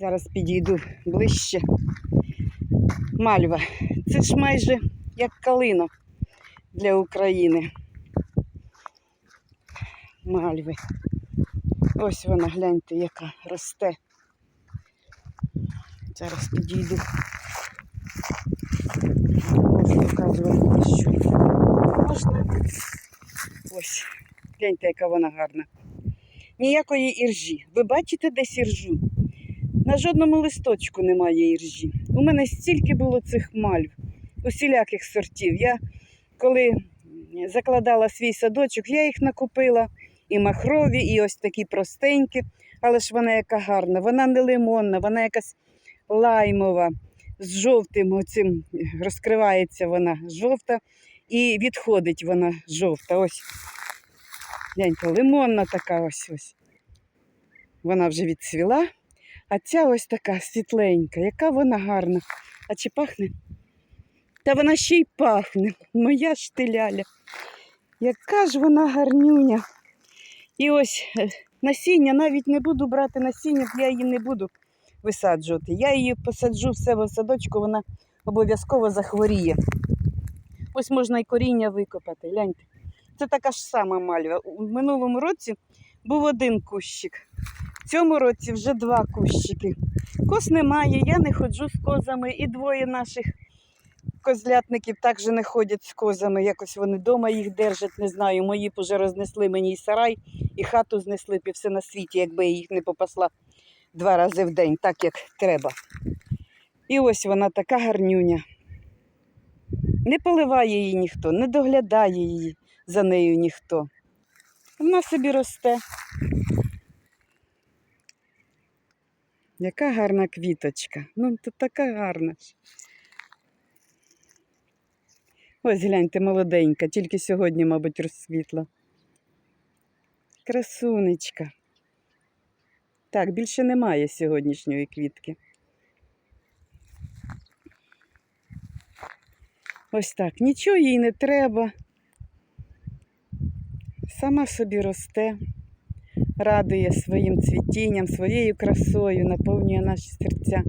Зараз підійду ближче. Мальва. Це ж майже як калина для України. Мальви. Ось вона, гляньте, яка росте. Зараз підійду. Можу показувати, що можна. Ось, гляньте, яка вона гарна. Ніякої іржі. Ви бачите десь іржу? На жодному листочку немає іржі. У мене стільки було цих мальв, усіляких сортів. Я коли закладала свій садочок, я їх накупила і махрові, і ось такі простенькі, але ж вона яка гарна, вона не лимонна, вона якась лаймова, з жовтим оцим розкривається вона жовта і відходить вона жовта. Ось. Гляньте, лимонна така ось ось. Вона вже відцвіла. А ця ось така світленька, яка вона гарна. А чи пахне? Та вона ще й пахне. Моя штиляля. Яка ж вона гарнюня. І ось е, насіння, навіть не буду брати насіння, я її не буду висаджувати. Я її посаджу в себе в садочку, вона обов'язково захворіє. Ось можна і коріння викопати. Гляньте. Це така ж сама мальва. У минулому році був один кущик. Цьому році вже два кущики. Коз немає, я не ходжу з козами, і двоє наших козлятників також не ходять з козами. Якось вони вдома їх держать, не знаю. Мої б уже рознесли мені і сарай, і хату знесли б і все на світі, якби я їх не попасла два рази в день, так як треба. І ось вона така гарнюня. Не поливає її ніхто, не доглядає її за нею ніхто. Вона собі росте. Яка гарна квіточка. Ну, то така гарна. Ось гляньте, молоденька, тільки сьогодні, мабуть, розсвітла. Красунечка. Так, більше немає сьогоднішньої квітки. Ось так, нічого їй не треба. Сама собі росте, радує своїм цвітінням, своєю красою, наповнює наші серця.